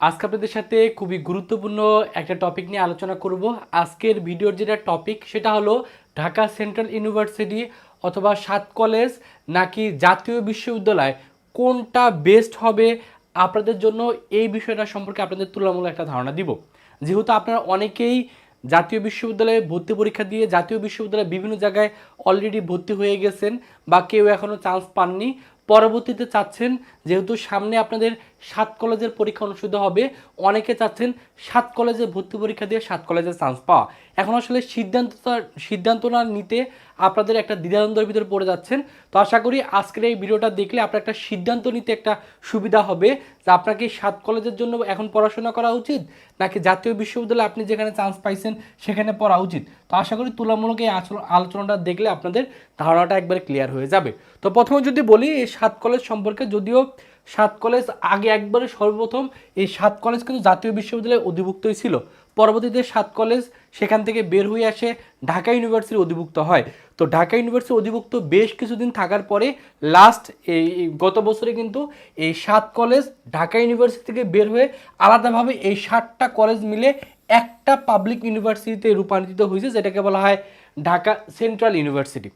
আজকে আপনাদের সাথে খুবই গুরুত্বপূর্ণ একটা টপিক নিয়ে আলোচনা করব। আজকের ভিডিওর যেটা টপিক সেটা হলো ঢাকা সেন্ট্রাল ইউনিভার্সিটি অথবা সাত কলেজ নাকি জাতীয় বিশ্ববিদ্যালয় কোনটা বেস্ট হবে? আপনাদের জন্য এই বিষয়টা সম্পর্কে আপনাদের তুলনামূলক একটা ধারণা দিব। যেহেতু আপনারা অনেকেই জাতীয় বিশ্ববিদ্যালয়ে ভর্তি পরীক্ষা দিয়ে জাতীয় বিশ্ববিদ্যালয়ে বিভিন্ন জায়গায় অলরেডি ভর্তি হয়ে গেছেন বা কেউ এখনও চান্স পাননি পরবর্তীতে চাচ্ছেন, যেহেতু সামনে আপনাদের সাত কলেজের পরীক্ষা অনুষ্ঠিত হবে, অনেকে চাচ্ছেন সাত কলেজে ভর্তি পরীক্ষা দিয়ে সাত কলেজের চান্স পাওয়া। এখন আসলে সিদ্ধান্ত সিদ্ধান্ত না নিতে আপনাদের একটা দ্বিধাদ্বন্দ্বের ভিতরে পড়ে যাচ্ছেন। তো আশা করি আজকের এই ভিডিওটা দেখলে আপনার একটা সিদ্ধান্ত নিতে একটা সুবিধা হবে যে আপনাকে সাত কলেজের জন্য এখন পড়াশোনা করা উচিত, নাকি জাতীয় বিশ্ববিদ্যালয়ে আপনি যেখানে চান্স পাইছেন সেখানে পড়া উচিত? তো আশা করি তুলনামূলক এই আলোচনাটা দেখলে আপনাদের ধারণাটা একবারে ক্লিয়ার হয়ে যাবে। তো প্রথমে যদি বলি, এই সাত কলেজ সম্পর্কে যদিও সাত কলেজ আগে একবারে সর্বপ্রথম, এই সাত কলেজ কিন্তু জাতীয় বিশ্ববিদ্যালয়ে অধিভুক্তই ছিল। পরবর্তীতে সাত কলেজ সেখান থেকে বের হয়ে আসে ঢাকা ইউনিভার্সিটি অধিভুক্ত হয়। তো ঢাকা ইউনিভার্সিটি অধিভুক্ত বেশ কিছুদিন থাকার পরে লাস্ট এই গত বছরে কিন্তু এই সাত কলেজ ঢাকা ইউনিভার্সিটি থেকে বের হয়ে আলাদাভাবে এই সাতটা কলেজ মিলে একটা পাবলিক ইউনিভার্সিটিতে রূপান্তরিত হয়েছে, যেটাকে বলা হয় ঢাকা সেন্ট্রাল ইউনিভার্সিটি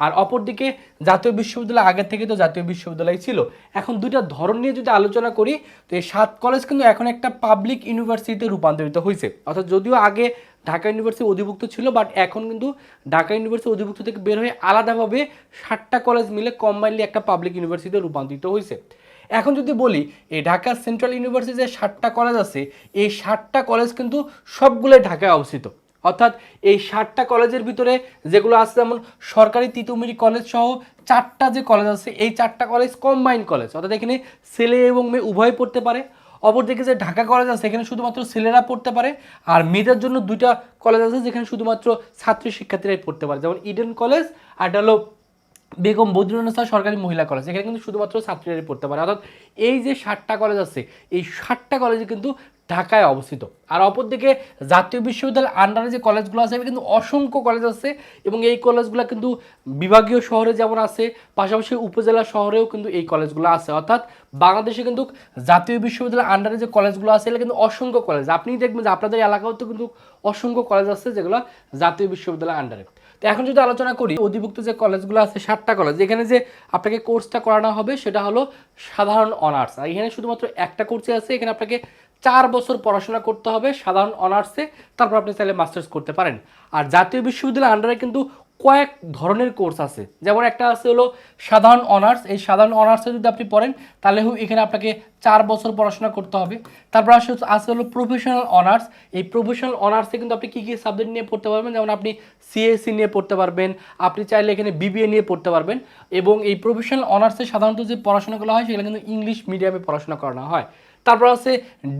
আর অপরদিকে জাতীয় বিশ্ববিদ্যালয় আগে থেকে তো জাতীয় বিশ্ববিদ্যালয় ছিল। এখন দুইটা ধরন নিয়ে যদি আলোচনা করি, তো এই সাত কলেজ কিন্তু এখন একটা পাবলিক ইউনিভার্সিটিতে রূপান্তরিত হয়েছে অর্থাৎ যদিও আগে ঢাকা ইউনিভার্সিটি অধিভুক্ত ছিল বাট এখন কিন্তু ঢাকা ইউনিভার্সিটি অধিভুক্ত থেকে বের হয়ে আলাদাভাবে সাতটা কলেজ মিলে কম্বাইনলি একটা পাবলিক ইউনিভার্সিটিতে রূপান্তরিত হয়েছে এখন যদি বলি, এই ঢাকা সেন্ট্রাল ইউনিভার্সিটিতে যে ষাটটা কলেজ আছে, এই ষাটটা কলেজ কিন্তু সবগুলোই ঢাকায় অবস্থিত। অর্থাৎ এই ষাটটা কলেজের ভিতরে যেগুলো আছে, যেমন সরকারি তিতুমিরি কলেজ সহ চারটা যে কলেজ আছে, এই চারটা কলেজ কম্বাইন কলেজ। অর্থাৎ এখানে ছেলে এবং মেয়ে উভয় পড়তে পারে। অপরদিকে যে ঢাকা কলেজ আছে সেখানে শুধুমাত্র ছেলেরা পড়তে পারে আর মেয়েদের জন্য দুইটা কলেজ আছে, যেখানে শুধুমাত্র ছাত্রী শিক্ষার্থীরাই পড়তে পারে। যেমন ইডেন কলেজ আর হলো বেগম বদরুন্নেসা সরকারি মহিলা কলেজ এখানে কিন্তু শুধুমাত্র ছাত্রীরাই পড়তে পারে। অর্থাৎ এই যে ষাটটা কলেজ আছে, এই ষাটটা কলেজে কিন্তু ঢাকায় অবস্থিত। আর অপরদিকে জাতীয় বিশ্ববিদ্যালয়ের আন্ডারে যে কলেজগুলো আছে কিন্তু অসংখ্য কলেজ আছে এবং এই কলেজগুলো কিন্তু বিভাগীয় শহরে যেমন আছে, পাশাপাশি উপজেলা শহরেও কিন্তু এই কলেজগুলো আছে। অর্থাৎ বাংলাদেশে কিন্তু জাতীয় বিশ্ববিদ্যালয়ের আন্ডারে যে কলেজগুলো আছে, এগুলো কিন্তু অসংখ্য কলেজ আপনি দেখবেন যে আপনাদের এলাকাও তো কিন্তু অসংখ্য কলেজ আছে যেগুলো জাতীয় বিশ্ববিদ্যালয়ের আন্ডারে তো এখন যদি আলোচনা করি, অধিভুক্ত যে কলেজগুলো আছে, সাতটা কলেজ, এখানে যে আপনাকে কোর্সটা করানো হবে, সেটা হলো সাধারণ অনার্স আর এখানে শুধুমাত্র একটা কোর্সে আছে, এখানে আপনাকে চার বছর পড়াশোনা করতে হবে সাধারণ অনার্সে তারপর আপনি চাইলে মাস্টার্স করতে পারেন। আর জাতীয় বিশ্ববিদ্যালয়ের আন্ডারে কিন্তু কয়েক ধরনের কোর্স আছে। যেমন একটা আছে হলো সাধারণ অনার্স। এই সাধারণ অনার্সে যদি আপনি পড়েন, তাহলে এখানে আপনাকে চার বছর পড়াশোনা করতে হবে। তারপর আসে আছে হলো প্রফেশনাল অনার্স এই প্রফেশনাল অনার্সে কিন্তু আপনি কী কী সাবজেক্ট নিয়ে পড়তে পারবেন? যেমন আপনি সিএসসি নিয়ে পড়তে পারবেন, আপনি চাইলে এখানে বিবিএ নিয়ে পড়তে পারবেন। এবং এই প্রফেশনাল অনার্সে সাধারণত যে পড়াশোনাগুলো হয়, সেগুলো কিন্তু ইংলিশ মিডিয়ামে পড়াশোনা করানো হয়। তারপর আছে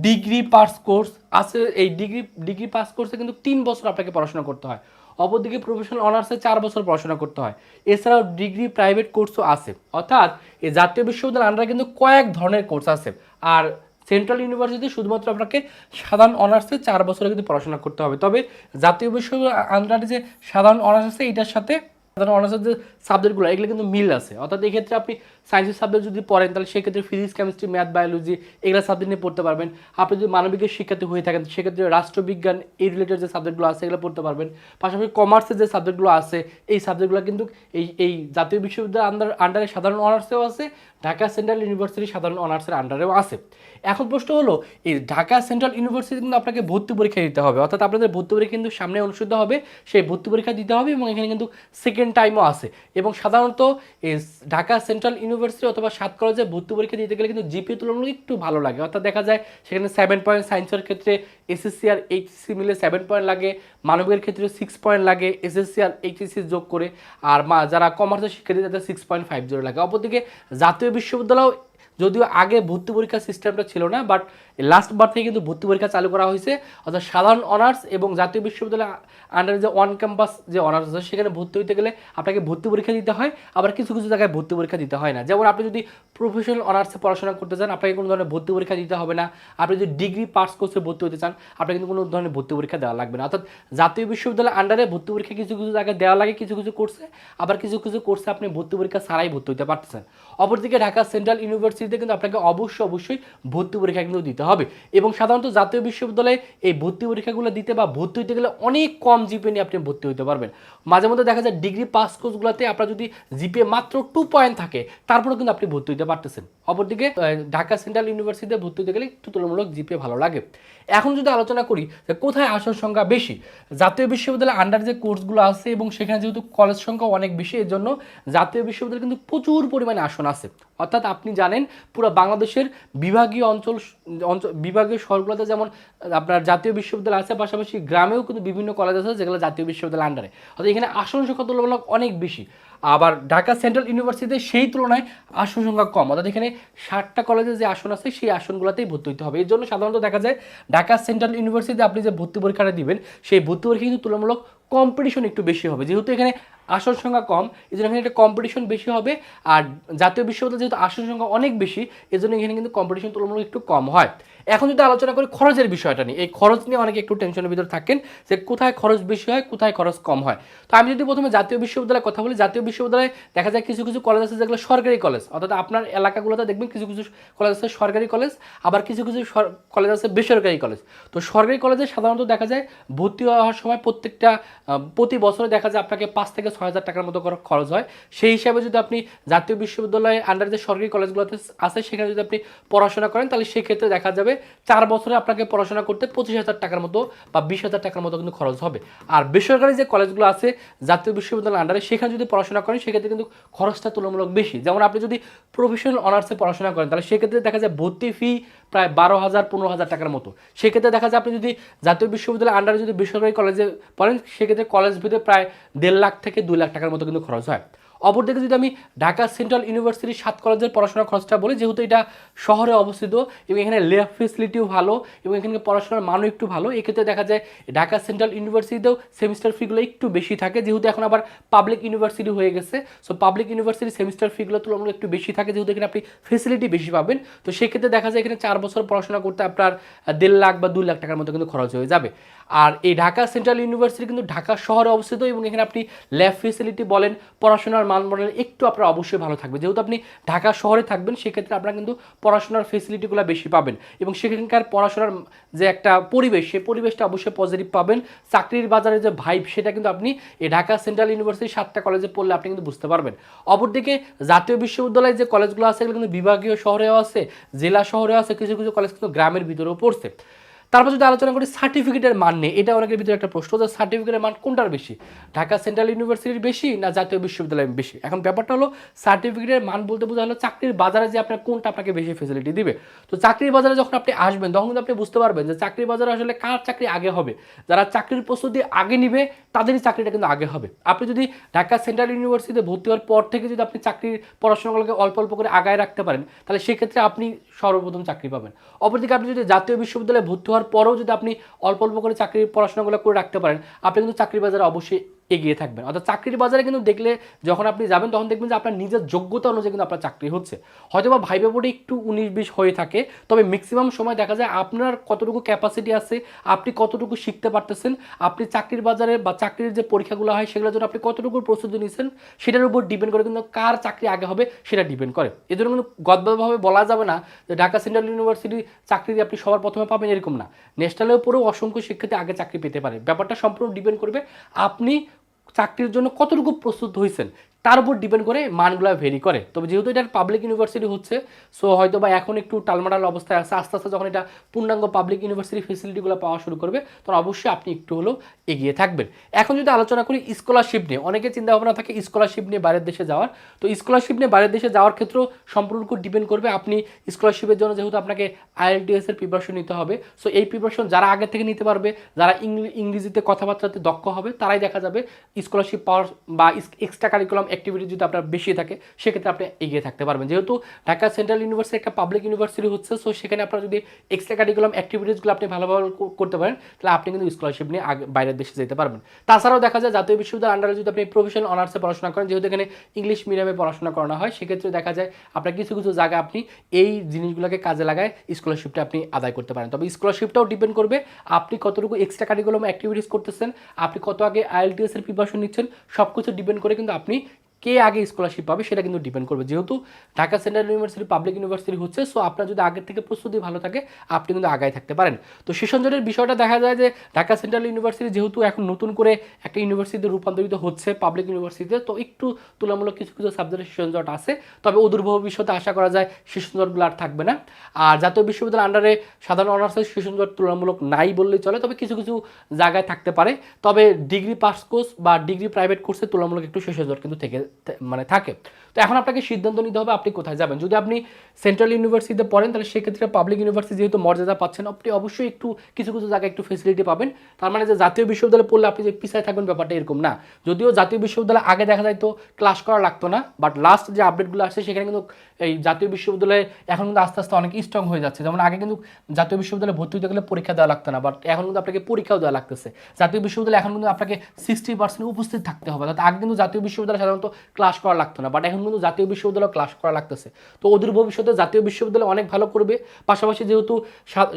ডিগ্রি পাস কোর্স আছে এই ডিগ্রি ডিগ্রি পাস কোর্সে কিন্তু তিন বছর আপনাকে পড়াশোনা করতে হয়। অপরদিকে প্রফেশনাল অনার্সে চার বছর পড়াশোনা করতে হয়। এছাড়াও ডিগ্রি প্রাইভেট কোর্সও আছে। অর্থাৎ এই জাতীয় বিশ্ববিদ্যালয়ের আন্ডারে কিন্তু কয়েক ধরনের কোর্স আছে। আর সেন্ট্রাল ইউনিভার্সিটি শুধুমাত্র আপনাকে সাধারণ অনার্সে চার বছরে কিন্তু পড়াশোনা করতে হবে। তবে জাতীয় বিশ্ববিদ্যালয় আন্ডারে যে সাধারণ অনার্স আছে, এটার সাথে সাধারণ অনার্সের যে সাবজেক্টগুলো এগুলো কিন্তু মিল আছে। অর্থাৎ এক্ষেত্রে আপনি সায়েন্সের সাবজেক্ট যদি পড়েন, তাহলে সেক্ষেত্রে ফিজিক্স কেমিস্ট্রি ম্যাথ বায়োলজি এগুলো সাবজেক্ট নিয়ে পড়তে পারবেন। আপনি যদি মানবিকের শিক্ষার্থী হয়ে থাকেন, সেক্ষেত্রে রাষ্ট্রবিজ্ঞান, এই রিলেটেড যে সাবজেক্টগুলো আছে, এগুলো পড়তে পারবেন। পাশাপাশি কমার্সের যে সাবজেক্টগুলো আছে, এই সাবজেক্টগুলো কিন্তু এই এই জাতীয় বিশ্ববিদ্যালয়ের আন্ডার আন্ডারে সাধারণ অনার্সেও আছে, ঢাকা সেন্ট্রাল ইউনিভার্সিটি সাধারণ অনার্সের আন্ডারেও আছে। এখন প্রশ্ন হলো, এই ঢাকা সেন্ট্রাল ইউনিভার্সিটি কিন্তু আপনাকে ভর্তি পরীক্ষা দিতে হবে। অর্থাৎ আপনাদের ভর্তি পরীক্ষা কিন্তু সামনে অনুষ্ঠিত হবে, সেই ভর্তি পরীক্ষা দিতে হবে এবং এখানে কিন্তু সেকেন্ড টাইমও আছে। এবং সাধারণত ঢাকা সেন্ট্রাল ইউনিভার্সিটি অথবা সাত কলেজে ভর্তি পরীক্ষা দিতে গেলে কিন্তু জিপি তুলনামূলক একটু ভালো লাগে। অর্থাৎ দেখা যায় সেখানে সেভেন পয়েন্ট সায়েন্সের ক্ষেত্রে এসএসসি আর এইচএসসি মিলে সেভেন পয়েন্ট লাগে, মানবিকের ক্ষেত্রে সিক্স পয়েন্ট লাগে এসএসসি আর এইচএসসি যোগ করে, আর মা যারা কমার্সের শিক্ষার্থী তাদের সিক্স পয়েন্ট ফাইভ জিরো লাগে। অপরদিকে জাতীয় বিশ্ববিদ্যালয় যদিও আগে ভর্তি পরীক্ষার সিস্টেমটা ছিল না বাট লাস্ট বার থেকে কিন্তু ভর্তি পরীক্ষা চালু করা হয়েছে। অর্থাৎ সাধারণ অনার্স এবং জাতীয় বিশ্ববিদ্যালয় আন্ডারে যে ওয়ান ক্যাম্পাস যে অনার্স আছে, সেখানে ভর্তি হইতে গেলে আপনাকে ভর্তি পরীক্ষা দিতে হয়, আবার কিছু কিছু জায়গায় ভর্তি পরীক্ষা দিতে হয় না। যেমন আপনি যদি প্রফেশনাল অনার্সে পড়াশোনা করতে চান, আপনাকে কোনো ধরনের ভর্তি পরীক্ষা দিতে হবে না। আপনি যদি ডিগ্রি পাস কোর্সে ভর্তি হতে চান, আপনাকে কিন্তু কোনো ধরনের ভর্তি পরীক্ষা দেওয়া লাগবে না। অর্থাৎ জাতীয় বিশ্ববিদ্যালয়ের আন্ডারে ভর্তি পরীক্ষা কিছু কিছু জায়গায় দেওয়া লাগে কিছু কিছু কোর্সে আবার কিছু কিছু কোর্সে আপনি ভর্তি পরীক্ষা ছাড়াই ভর্তি হতে পারতেছেন। অপরদিকে ঢাকা সেন্ট্রাল ইউনিভার্সিটি ইউনিভার্সিটিতে কিন্তু আপনাকে অবশ্যই অবশ্যই ভর্তি পরীক্ষা কিন্তু দিতে হবে। এবং সাধারণত জাতীয় বিশ্ববিদ্যালয়ে এই ভর্তি পরীক্ষাগুলো দিতে বা ভর্তি হতে গেলে অনেক কম জিপে নিয়ে আপনি ভর্তি হতে পারবেন। মাঝে মধ্যে দেখা যায় ডিগ্রি পাস কোর্সগুলোতে আপনার যদি জিপে মাত্র টু পয়েন্ট থাকে, তারপরেও কিন্তু আপনি ভর্তি হতে পারতেছেন। অপরদিকে ঢাকা সেন্ট্রাল ইউনিভার্সিটিতে ভর্তি হতে গেলে একটু তুলনামূলক জিপে ভালো লাগে। এখন যদি আলোচনা করি যে কোথায় আসন সংখ্যা বেশি, জাতীয় বিশ্ববিদ্যালয়ের আন্ডার যে কোর্সগুলো আছে এবং সেখানে যেহেতু কলেজ সংখ্যা অনেক বেশি এর জন্য জাতীয় বিশ্ববিদ্যালয় কিন্তু প্রচুর পরিমাণে আসন আছে। অর্থাৎ আপনি জানেন পুরো বাংলাদেশের বিভাগীয় অঞ্চল অঞ্চল, বিভাগীয় শহরগুলোতে যেমন, আপনার জাতীয় বিশ্ববিদ্যালয় আছে, পাশাপাশি গ্রামেও কিন্তু বিভিন্ন কলেজ আছে যেগুলো জাতীয় বিশ্ববিদ্যালয়ের আন্ডারে অর্থাৎ এখানে আসন সংখ্যা তুলনামূলক অনেক বেশি। আবার ঢাকা সেন্ট্রাল ইউনিভার্সিটিতে সেই তুলনায় আসন সংখ্যা কম। অর্থাৎ এখানে ষাটটা কলেজে যে আসন আছে, সেই আসনগুলোতেই ভর্তি হতে হবে। এর জন্য সাধারণত দেখা যায়, ঢাকা সেন্ট্রাল ইউনিভার্সিটিতে আপনি যে ভর্তি পরীক্ষাটা দিবেন, সেই ভর্তি পরীক্ষা কিন্তু তুলনামূলক কম্পিটিশন একটু বেশি হবে। যেহেতু এখানে আসন সংখ্যা কম এই জন্য এখানে একটা কম্পিটিশন বেশি হবে। আর জাতীয় বিশ্ববিদ্যালয় যেহেতু আসন সংখ্যা অনেক বেশি এই জন্য এখানে কিন্তু কম্পিটিশন তুলনামূলক একটু কম হয়। এখন যদি আলোচনা করি খরচের বিষয়টা নিয়ে, এই খরচ নিয়ে অনেকে একটু টেনশনের ভিতরে থাকেন যে কোথায় খরচ বেশি হয়, কোথায় খরচ কম হয়। তো আমি যদি প্রথমে জাতীয় বিশ্ববিদ্যালয়ের কথা বলি, জাতীয় বিশ্ববিদ্যালয়ে দেখা যায় কিছু কিছু কলেজ আছে যেগুলো সরকারি কলেজ অর্থাৎ আপনার এলাকাগুলোতে দেখবেন কিছু কিছু কলেজ আছে সরকারি কলেজ আবার কিছু কিছু কলেজ আছে বেসরকারি কলেজ তো সরকারি কলেজে সাধারণত দেখা যায় ভর্তি হওয়ার সময় প্রত্যেকটা প্রতি বছরে দেখা যায় আপনাকে পাঁচ থেকে ছয় হাজার টাকার মতো খরচ হয়। সেই হিসাবে যদি আপনি জাতীয় বিশ্ববিদ্যালয়ে আন্ডার যে সরকারি কলেজগুলোতে আছে, সেখানে যদি আপনি পড়াশোনা করেন, তাহলে সেক্ষেত্রে দেখা যাবে চার বছরে আপনাকে পড়াশোনা করতে পঁচিশ হাজার টাকার মতো বা বিশ হাজার টাকার মতো কিন্তু খরচ হবে। আর বেসরকারি যে কলেজগুলো আছে, জাতীয় বিশ্ববিদ্যালয়ের আন্ডারে সেখানে যদি পড়াশোনা করেন, সেক্ষেত্রে কিন্তু খরচটা তুলনামূলক বেশি। যেমন আপনি যদি প্রফেশনাল অনার্সে পড়াশোনা করেন, তাহলে সেক্ষেত্রে দেখা যায় ভর্তি ফি প্রায় বারো হাজার, পনেরো হাজার টাকার মতো। সেক্ষেত্রে দেখা যায় আপনি যদি জাতীয় বিশ্ববিদ্যালয়ের আন্ডারে যদি বেসরকারি কলেজে পড়েন, সেক্ষেত্রে কলেজ ভিতরে প্রায় দেড় লাখ থেকে দুই লাখ টাকার মতো কিন্তু খরচ হয়। অপরদিকে যদি আমি ঢাকা সেন্ট্রাল ইউনিভার্সিটির সাত কলেজের পড়াশোনার খরচটা বলি, যেহেতু এটা শহরে অবস্থিত এবং এখানে ল্যাব ফেসিলিটিও ভালো এবং এখানে পড়াশোনার মানও একটু ভালো, এক্ষেত্রে দেখা যায় ঢাকা সেন্ট্রাল ইউনিভার্সিটিতেও সেমিস্টার ফিগুলো একটু বেশি থাকে, যেহেতু এখন আবার পাবলিক ইউনিভার্সিটি হয়ে গেছে। সো পাবলিক ইউনিভার্সিটির সেমিস্টার ফিগুলো তুলনামূলক একটু বেশি থাকে, যেহেতু এখানে আপনি ফেসিলিটি বেশি পাবেন। তো সেক্ষেত্রে দেখা যায় এখানে চার বছর পড়াশোনা করতে আপনার দেড় লাখ বা দুই লাখ টাকার মতো কিন্তু খরচ হয়ে যাবে। আর এই ঢাকা সেন্ট্রাল ইউনিভার্সিটি কিন্তু ঢাকা শহরে অবস্থিত এবং এখানে আপনি ল্যাব ফেসিলিটি বলেন, পড়াশোনার মান বলেন, একটু আপনার অবশ্যই ভালো থাকবে যেহেতু আপনি ঢাকা শহরে থাকবেন, সেক্ষেত্রে আপনারা কিন্তু পড়াশোনার ফেসিলিটিগুলো বেশি পাবেন এবং সেখানকার পড়াশোনার যে একটা পরিবেশ সেই পরিবেশটা অবশ্যই পজিটিভ পাবেন। চাকরির বাজারে যে ভাইব সেটা কিন্তু আপনি এই ঢাকা সেন্ট্রাল ইউনিভার্সিটির সাতটা কলেজে পড়লে আপনি কিন্তু বুঝতে পারবেন। অপরদিকে জাতীয় বিশ্ববিদ্যালয়ে যে কলেজগুলো আছে, এগুলো কিন্তু বিভাগীয় শহরেও আছে, জেলা শহরেও আছে, কিছু কিছু কলেজ কিন্তু গ্রামের ভিতরেও পড়ছে। তারপর যদি আলোচনা করি সার্টিফিকেটের মান নিয়ে, এটা অনেকের ভিতরে একটা প্রশ্ন যে সার্টিফিকেটের মান কোনটার বেশি? ঢাকা সেন্ট্রাল ইউনিভার্সিটির বেশি না জাতীয় বিশ্ববিদ্যালয়ের বেশি? এখন ব্যাপারটা হলো সার্টিফিকেটের মান বলতে বোঝা হলো চাকরির বাজারে যে আপনার কোনটা আপনাকে বেশি ফেসিলিটি দিবে। তো চাকরির বাজারে যখন আপনি আসবেন, তখন কিন্তু আপনি বুঝতে পারবেন যে চাকরির বাজারে আসলে কার চাকরি আগে হবে। যারা চাকরির প্রস্তুতি আগে নিবে, তাদেরই চাকরিটা কিন্তু আগে হবে। আপনি যদি ঢাকা সেন্ট্রাল ইউনিভার্সিটিতে ভর্তি হওয়ার পর থেকে যদি আপনি চাকরির পড়াশোনাগুলোকে অল্প অল্প করে আগায় রাখতে পারেন, তাহলে সেক্ষেত্রে আপনি সর্বপ্রথম চাকরি পাবেন। অপরদিকে আপনি যদি জাতীয় বিশ্ববিদ্যালয়ে ভর্তি হওয়ার পরেও যদি আপনি অল্প অল্প করে চাকরির পড়াশোনাগুলো করে রাখতে পারেন, আপনি কিন্তু চাকরি বাজারে অবশ্যই এগিয়ে থাকবেন। অর্থাৎ চাকরির বাজারে কিন্তু দেখলে যখন আপনি যাবেন, তখন দেখবেন যে আপনার নিজের যোগ্যতা অনুযায়ী কিন্তু আপনার চাকরি হচ্ছে। হয়তো বা ভাইবা বোর্ডে একটু উনিশ বিশ হয়ে থাকে, তবে ম্যাক্সিমাম সময় দেখা যায় আপনার কতটুকু ক্যাপাসিটি আছে, আপনি কতটুকু শিখতে পারতেছেন, আপনি চাকরির বাজারে বা চাকরির যে পরীক্ষাগুলো হয়, সেগুলোর জন্য আপনি কতটুকু প্রস্তুতি নিচ্ছেন সেটার উপর ডিপেন্ড করে কিন্তু কার চাকরি আগে হবে, সেটা ডিপেন্ড করে। এজন্য কিন্তু গদভাবে বলা যাবে না যে ঢাকা সেন্ট্রাল ইউনিভার্সিটি চাকরি আপনি সবার প্রথমে পাবেন, এরকম না। ন্যাশনালের উপরেও অসংখ্য শিক্ষার্থী আগে চাকরি পেতে পারে। ব্যাপারটা সম্পূর্ণ ডিপেন্ড করবে। আপনি চাকরির জন্য কতটুকু প্রস্তুত হয়েছেন তার উপর ডিপেন্ড করে মানগুলো ভেরি করে। তবে যেহেতু এটা পাবলিক ইউনিভার্সিটি হচ্ছে সো হয়তো বা এখন একটু টালমাটাল অবস্থায় আছে, আস্তে আস্তে যখন এটা পূর্ণাঙ্গ পাবলিক ইউনিভার্সিটি ফেসিলিটিগুলো পাওয়া শুরু করবে, তখন অবশ্যই আপনি একটু হলেও এগিয়ে থাকবেন। এখন যদি আলোচনা করি স্কলারশিপ নিয়ে অনেকে চিন্তা ভাবনা থাকে স্কলারশিপ নিয়ে বাইরের দেশে যাওয়ার, তো স্কলারশিপ নিয়ে বাইরের দেশে যাওয়ার ক্ষেত্রেও সম্পূর্ণ ডিপেন্ড করবে। আপনি স্কলারশিপের জন্য যেহেতু আপনাকে আইএলটিএস এর প্রিপারেশন নিতে হবে সো এই প্রিপারেশন যারা আগে থেকে নিতে পারবে, যারা ইংরেজিতে কথাবার্তাতে দক্ষ হবে, তারাই দেখা যাবে স্কলারশিপ পাওয়ার বা এক্সট্রা কারিকুলাম অ্যাক্টিভিটি যদি আপনার বেশি থাকে, সেক্ষেত্রে আপনি এগিয়ে থাকতে পারবেন। যেহেতু ঢাকা সেন্ট্রাল ইউনিভার্সিটি একটা পাবলিক ইউনিভার্সিটি হচ্ছে সো সেখানে আপনার যদি এক্সট্রা কারিকুলাম অ্যাক্টিভিটিসগুলো আপনি ভালোভাবে করতে পারেন, তাহলে আপনি কিন্তু স্কলারশিপ নিয়ে বাইরের দেশে যেতে পারবেন। তাছাড়াও দেখা যায় জাতীয় বিশ্ববিদ্যালয়ের আন্ডারে যদি আপনি প্রফেশনাল অনার্সে পড়াশোনা করেন, যেহেতু এখানে ইংলিশ মিডিয়ামে পড়াশোনা করানো হয়, সেক্ষেত্রে দেখা যায় আপনার কিছু কিছু জায়গায় আপনি এই জিনিসগুলোকে কাজে লাগায় স্কলারশিপটা আপনি আদায় করতে পারেন। তবে স্কলারশিপটাও ডিপেন্ড করবে আপনি কতটুকু এক্সট্রা কারিকুলাম অ্যাক্টিভিটিস করতেছেন, আপনি কত আগে আইএলটিএস এর প্রিপারেশন নিচ্ছেন সব কিছু ডিপেন্ড করে কিন্তু আপনি কে আগে স্কলারশিপ পাবে সেটা কিন্তু ডিপেন্ড করবে। যেহেতু Dhaka central university public university হচ্ছে সো আপনার যদি আগের থেকে প্রস্তুতি ভালো থাকে, আপনি কিন্তু আগায় থাকতে পারেন। তো সেশনজটের বিষয়টা দেখা যায় যে, ঢাকা সেন্ট্রাল ইউনিভার্সিটি যেহেতু এখন নতুন করে একটা ইউনিভার্সিটিতে রূপান্তরিত হচ্ছে পাবলিক ইউনিভার্সিটিতে তো একটু তুলনামূলক কিছু কিছু সাবজেক্টের সেশনজট আছে। তবে অদূর ভবিষ্যতে আশা করা যায় সেশনজটগুলো আর থাকবে না। আর জাতীয় বিশ্ববিদ্যালয়ের আন্ডারে সাধারণ অনার্সের সেশনজট তুলনামূলক নাই বললেই চলে, তবে কিছু কিছু জায়গায় থাকতে পারে। তবে ডিগ্রি পাস কোর্স বা ডিগ্রি প্রাইভেট কোর্সে তুলনামূলক একটু সেশনজট কিন্তু থেকে মানে থাকে। তো এখন আপনাকে সিদ্ধান্ত নিতে হবে আপনি কোথায় যাবেন। যদি আপনি সেন্ট্রাল ইউনিভার্সিটিতে পড়েন, তাহলে সেক্ষেত্রে পাবলিক ইউনিভার্সিটি যেহেতু মর্যাদা পাচ্ছেন, আপনি অবশ্যই একটু, কিছু কিছু জায়গায় একটু ফেসিলিটি পাবেন। তার মানে যে জাতীয় বিশ্ববিদ্যালয়ে পড়লে আপনি যে পিছায় থাকবেন ব্যাপারটা এরকম না। যদিও জাতীয় বিশ্ববিদ্যালয়ে আগে দেখা যায় তো ক্লাস করা লাগতো না বাট লাস্ট যে আপডেটগুলো আসছে, সেখানে কিন্তু এই জাতীয় বিশ্ববিদ্যালয়ে এখন কিন্তু আস্তে আস্তে অনেক স্ট্রং হয়ে যাচ্ছে। যেমন আগে কিন্তু জাতীয় বিশ্ববিদ্যালয়ে ভর্তি হতে গেলে পরীক্ষা দেওয়া লাগতো না বাট এখন কিন্তু আপনাকে পরীক্ষাও দেওয়া লাগতেছে। জাতীয় বিশ্ববিদ্যালয়ে এখন কিন্তু আপনাকে সিক্সটি পার্সেন্ট উপস্থিত থাকতে হবে। অর্থাৎ আগে কিন্তু জাতীয় বিশ্ববিদ্যালয়ে সাধারণত ক্লাস করা লাগতো না। বাট এখন কিন্তু জাতীয় বিশ্ববিদ্যালয়ে ক্লাস করা লাগতেছে। তো ওদের ভবিষ্যতে জাতীয় বিশ্ববিদ্যালয় অনেক ভালো করবে। পাশাপাশি যেহেতু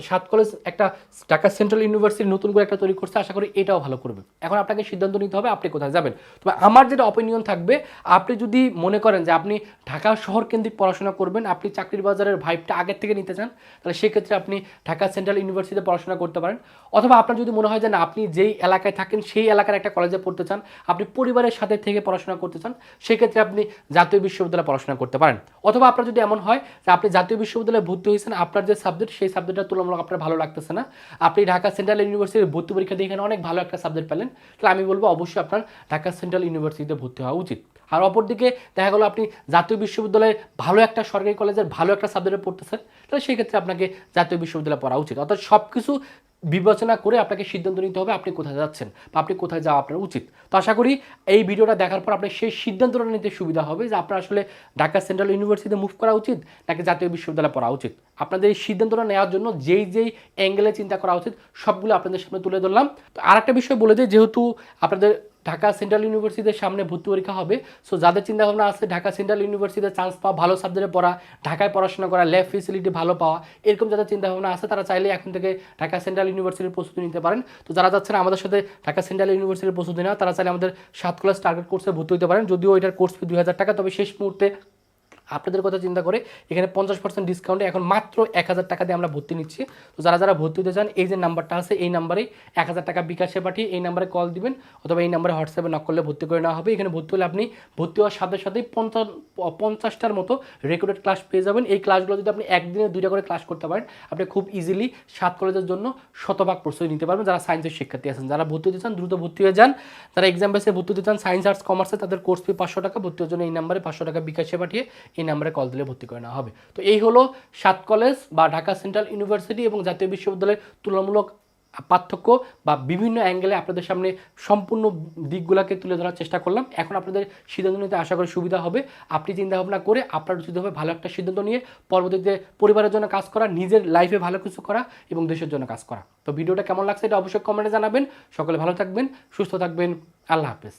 সাত কলেজ একটা ঢাকা সেন্ট্রাল ইউনিভার্সিটি নতুন করে একটা তৈরি করছে, আশা করি এটাও ভালো করবে। এখন আপনাকে সিদ্ধান্ত নিতে হবে আপনি কোথায় যাবেন। তবে আমার যেটা অপিনিয়ন থাকবে, আপনি যদি মনে করেন যে আপনি ঢাকা শহর কেন্দ্রিক পড়াশোনা করবেন, আপনি চাকরির বাজারের ভাইবটা আগের থেকে নিতে চান, তাহলে সেক্ষেত্রে আপনি ঢাকা সেন্ট্রাল ইউনিভার্সিটিতে পড়াশোনা করতে পারেন। অথবা আপনার যদি মনে হয় যে না, আপনি যেই এলাকায় থাকেন, সেই এলাকার একটা কলেজে পড়তে চান, আপনি পরিবারের সাথে থেকে পড়াশোনা করতে চান সেক্ষেত্রে আপনি জাতীয় বিশ্ববিদ্যালয়ে পড়াশোনা করতে পারেন। অথবা আপনার যদি এমন হয় যে আপনি জাতীয় বিশ্ববিদ্যালয়ে ভর্তি হয়েছেন, আপনার যে সাবজেক্ট সেই সাবজেক্টটা তুলনামূলক আপনার ভালো লাগতেছে না। আপনি ঢাকা সেন্ট্রাল ইউনিভার্সিটির ভর্তি পরীক্ষা দিয়ে এখানে অনেক ভালো একটা সাবজেক্ট পেলেন। তাহলে আমি বলব অবশ্যই আপনার ঢাকা সেন্ট্রাল ইউনিভার্সিটিতে ভর্তি হওয়া উচিত। আর অপরদিকে দেখা গেলো আপনি জাতীয় বিশ্ববিদ্যালয়ে ভালো একটা সরকারি কলেজের ভালো একটা সাবজেক্টে পড়তেছেন, তাহলে সেই ক্ষেত্রে আপনাকে জাতীয় বিশ্ববিদ্যালয়ে পড়া উচিত। অর্থাৎ সব কিছু বিবেচনা করে আপনাকে সিদ্ধান্ত নিতে হবে আপনি কোথায় যাচ্ছেন বা আপনি কোথায় যাওয়া আপনার উচিত। তো আশা করি এই ভিডিওটা দেখার পর আপনার সেই সিদ্ধান্তটা নিতে সুবিধা হবে যে আপনার আসলে ঢাকা সেন্ট্রাল ইউনিভার্সিটিতে মুভ করা উচিত নাকি জাতীয় বিশ্ববিদ্যালয়ে পড়া উচিত। আপনাদের এই সিদ্ধান্তটা নেওয়ার জন্য যেই যেই অ্যাঙ্গেলে চিন্তা করা উচিত, সবগুলো আপনাদের সামনে তুলে ধরলাম। তো আর একটা বিষয় বলে দিই, যেহেতু আপনাদের ঢাকা সেন্ট্রাল ইউনিভার্সিটির সামনে ভর্তি পরীক্ষা হবে। সো যাদের চিন্তাভাবনা আছে ঢাকা সেন্ট্রাল ইউনিভার্সিটিতে চান্স পাওয়া, ভালো সাবজেক্টে পড়া, ঢাকায় পড়াশোনা করা ল্যাব ফেসিলিটি ভালো পাওয়া, এরকম যাদের চিন্তাভাবনা আছে, তারা চাইলে এখন থেকে ঢাকা সেন্ট্রাল ইউনিভার্সিটির প্রস্তুতি নিতে পারেন। তো যারা যাচ্ছেন আমাদের সাথে ঢাকা সেন্ট্রাল ইউনিভার্সিটির প্রস্তুতি নেওয়া তারা চাইলে আমাদের সাত ক্লাস টার্গেট কোর্সে ভর্তি হতে পারেন। যদিও এটার কোর্স ফি দুই হাজার টাকা, তবে শেষ মুহূর্তে আপনাদের কথা চিন্তা করে এখানে পঞ্চাশ পার্সেন্ট ডিসকাউন্টে এখন মাত্র এক হাজার টাকা দিয়ে আমরা ভর্তি নিচ্ছি। তো যারা যারা ভর্তি হতে চান, এই যে নাম্বারটা আছে, এই নাম্বারে এক হাজার টাকা বিকাশে পাঠিয়ে এই নাম্বারে কল দিবেন অথবা এই নাম্বারে হোয়াটসঅ্যাপে নক করলে ভর্তি করে নেওয়া হবে। এখানে ভর্তি হলে আপনি ভর্তি হওয়ার সাথে সাথেই পঞ্চাশ, পঞ্চাশটার মতো রেকর্ডেড ক্লাস পেয়ে যাবেন। এই ক্লাসগুলো যদি আপনি একদিনে দুইটা করে ক্লাস করতে পারেন, আপনি খুব ইজিলি সাত কলেজের জন্য শতভাগ প্রস্তুতি নিতে পারবেন। যারা সায়েন্সের শিক্ষার্থী আছেন, যারা ভর্তি হতে চান, দ্রুত ভর্তি হয়ে যান। যারা এক্সাম বেসে ভর্তি হতে চান সায়েন্স আর্টস কমার্সে তাদের কোর্স ফি পাঁচশো টাকা। ভর্তি হওয়ার জন্য এই নাম্বারে পাঁচশো টাকা বিকাশে পাঠিয়ে এই নাম্বারে কল দিলে ভর্তি করে নেওয়া হবে। তো এই হলো সাত কলেজ বা ঢাকা সেন্ট্রাল ইউনিভার্সিটি এবং জাতীয় বিশ্ববিদ্যালয়ের তুলনামূলক পার্থক্য বা বিভিন্ন অ্যাঙ্গেলে আপনাদের সামনে সম্পূর্ণ দিকগুলোকে তুলে ধরার চেষ্টা করলাম। এখন আপনাদের সিদ্ধান্ত নিতে আশা করি সুবিধা হবে। আপনি চিন্তা ভাবনা করে আপনার উচিত হবে ভালো একটা সিদ্ধান্ত নিয়ে পরবর্তীতে পরিবারের জন্য কাজ করা, নিজের লাইফে ভালো কিছু করা এবং দেশের জন্য কাজ করা। তো ভিডিওটা কেমন লাগছে এটা অবশ্যই কমেন্টে জানাবেন। সকলে ভালো থাকবেন, সুস্থ থাকবেন। আল্লাহ হাফেজ।